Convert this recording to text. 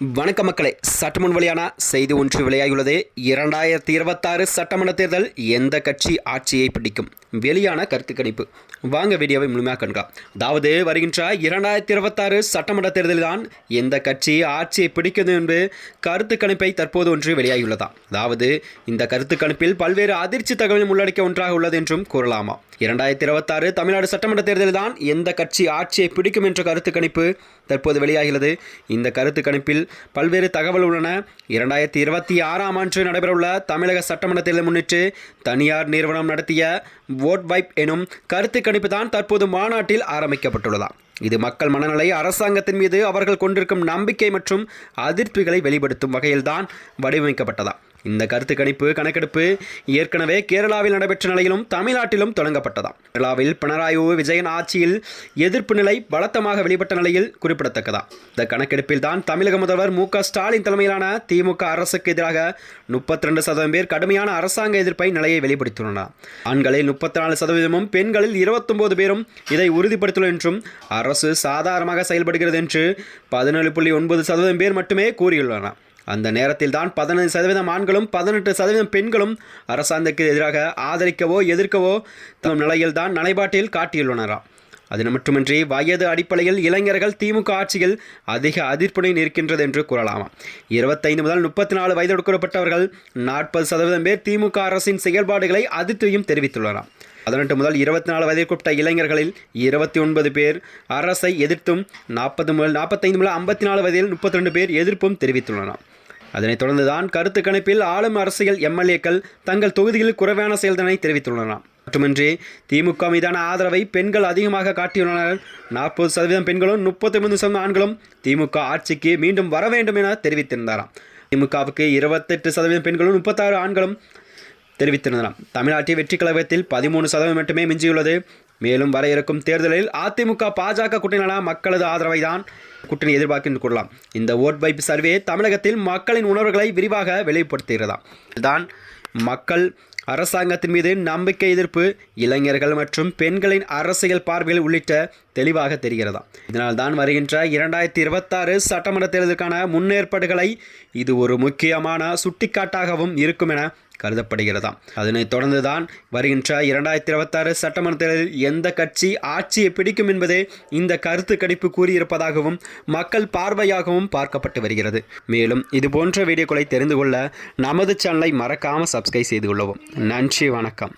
வணக்க மக்களே. சட்டமன்ற வழியான செய்தி ஒன்று வெளியாகியுள்ளது. இரண்டாயிரத்தி இருபத்தாறு சட்டமன்ற தேர்தல் எந்த கட்சி ஆட்சியை பிடிக்கும்? வெளியான கருத்து கணிப்பு. வாங்க வீடியோவை முழுமையாக கண்கலாம் அதாவது வருகின்ற இரண்டாயிரத்தி இருபத்தாறு சட்டமன்ற தேர்தலில் தான் எந்த கட்சி ஆட்சியை பிடிக்கிறது என்று கருத்து கணிப்பை தற்போது ஒன்று வெளியாகியுள்ளதாம் அதாவது இந்த கருத்து கணிப்பில் பல்வேறு அதிர்ச்சி தகவலும் உள்ளடக்கிய ஒன்றாக உள்ளது என்றும் கூறலாமா? இரண்டாயிரத்தி இருபத்தாறு தமிழ்நாடு சட்டமன்ற தேர்தலில்தான் எந்த கட்சி ஆட்சியை பிடிக்கும் என்ற கருத்து கணிப்பு தற்போது வெளியாகிறது இந்த கருத்து கணிப்பில் பல்வேறு தகவல் உள்ளன. இரண்டாயிரத்தி இருபத்தி ஆறாம் ஆண்டு நடைபெறவுள்ள தமிழக சட்டமன்ற தேர்தலை முன்னிட்டு தனியார் நிறுவனம் நடத்திய ஓட் வைப் எனும் கருத்து கணிப்பு தான் தற்போது மாநாட்டில் ஆரம்பிக்கப்பட்டுள்ளதாம் இது மக்கள் மனநிலை அரசாங்கத்தின் மீது அவர்கள் கொண்டிருக்கும் நம்பிக்கை மற்றும் அதிருப்திகளை வெளிப்படுத்தும் வகையில்தான் வடிவமைக்கப்பட்டதா. இந்த கருத்து கணிப்பு கணக்கெடுப்பு ஏற்கனவே கேரளாவில் நடைபெற்ற நிலையிலும் தமிழ்நாட்டிலும் தொடங்கப்பட்டதாம். கேரளாவில் பினராயி விஜயன் ஆட்சியில் எதிர்ப்பு நிலை பலத்தமாக வெளிப்பட்ட நிலையில் குறிப்பிடத்தக்கதா இந்த கணக்கெடுப்பில் தான் தமிழக முதல்வர் மு க ஸ்டாலின் தலைமையிலான திமுக அரசுக்கு எதிராக முப்பத்தி ரெண்டு சதவீதம் பேர் கடுமையான அரசாங்க எதிர்ப்பை நிலையை வெளிப்படுத்தியுள்ளனர். ஆண்களில் முப்பத்தி நாலு சதவீதமும் பெண்களில் இருபத்தொன்பது பேரும் இதை உறுதிப்படுத்தியுள்ளனர் என்றும் அரசு சாதாரணமாக செயல்படுகிறது என்று பதினேழு புள்ளி ஒன்பது சதவீதம் பேர் மட்டுமே கூறியுள்ளனர். அந்த நேரத்தில் தான் பதினைந்து சதவீதம் ஆண்களும் பதினெட்டு சதவீதம் பெண்களும் அரசாங்கத்துக்கு எதிராக ஆதரிக்கவோ எதிர்க்கவோ தம் நிலையில்தான் நிலைப்பாட்டில் நடைபாட்டில் காட்டியுள்ளனராம் அது மட்டுமின்றி வயது அடிப்படையில் இளைஞர்கள் திமுக ஆட்சியில் அதிக அதிர்ப்புடன் இருக்கின்றது என்று கூறலாமா? இருபத்தைந்து முதல் முப்பத்தி நாலு வயது கொடுக்கப்பட்டவர்கள் நாற்பது சதவீதம் பேர் திமுக அரசின் செயல்பாடுகளை அதிர்ச்சியும் தெரிவித்துள்ளனர். பதினெட்டு முதல் இருபத்தி நாலு வயதிற்குட்பட்ட இளைஞர்களில் இருபத்தி ஒன்பது பேர் அரசை எதிர்த்தும் நாற்பது முதல் நாற்பத்தைந்து முதல் ஐம்பத்தி நாலு வயதில் முப்பத்தி ரெண்டு பேர் எதிர்ப்பும் தெரிவித்துள்ளனர். அதனைத் தொடர்ந்துதான் கருத்து கணிப்பில் ஆளும் அரசியல் எம்எல்ஏக்கள் தங்கள் தொகுதியில் குறைவான செயல்திறனை தெரிவித்துள்ளனர். மட்டுமின்றி திமுக மீதான ஆதரவை பெண்கள் அதிகமாக காட்டியுள்ளனர். நாற்பது சதவீதம் பெண்களும் முப்பத்தி ஒன்பது சதவீதம் ஆண்களும் திமுக ஆட்சிக்கு மீண்டும் வர வேண்டும் என தெரிவித்திருந்தாராம் திமுகவுக்கு இருபத்தெட்டு சதவீதம் பெண்களும் முப்பத்தாறு ஆண்களும் தெரிவித்திருந்தனர். தமிழ்நாட்டில் வெற்றி கழகத்தில் பதிமூணு சதவீதம் மட்டுமே மிஞ்சியுள்ளது. மேலும் வர இருக்கும் தேர்தலில் அதிமுக பாஜக கூட்டணியான மக்களது ஆதரவை தான் கூட்டணி எதிர்பார்க்கின்ற கூறலாம். இந்த ஓட் வைப் சர்வே தமிழகத்தில் மக்களின் உணர்வுகளை விரிவாக வெளிப்படுத்துகிறதாம் இதுதான் மக்கள் அரசாங்கத்தின் மீது நம்பிக்கை எதிர்ப்பு இளைஞர்கள் மற்றும் பெண்களின் அரசியல் பார்வைகள் உள்ளிட்ட தெளிவாக தெரிகிறதா? இதனால் தான் வருகின்ற இரண்டாயிரத்தி இருபத்தாறு சட்டமன்ற தேர்தலுக்கான முன்னேற்பாடுகளை இது ஒரு முக்கியமான சுட்டிக்காட்டாகவும் இருக்கும் என கருதப்படுகிறதாம். அதனைத் தொடர்ந்துதான் வருகின்ற இரண்டாயிரத்தி இருபத்தாறு சட்டமன்ற தேர்தலில் எந்த கட்சி ஆட்சியை பிடிக்கும் என்பதே இந்த கருத்து கணிப்பு கூறியிருப்பதாகவும் மக்கள் பார்வையாகவும் பார்க்கப்பட்டு வருகிறது. மேலும் இது போன்ற வீடியோக்களை தெரிந்து கொள்ள நமது சேனலை மறக்காமல் சப்ஸ்கிரைப் செய்து கொள்ளவும். நன்றி வணக்கம்.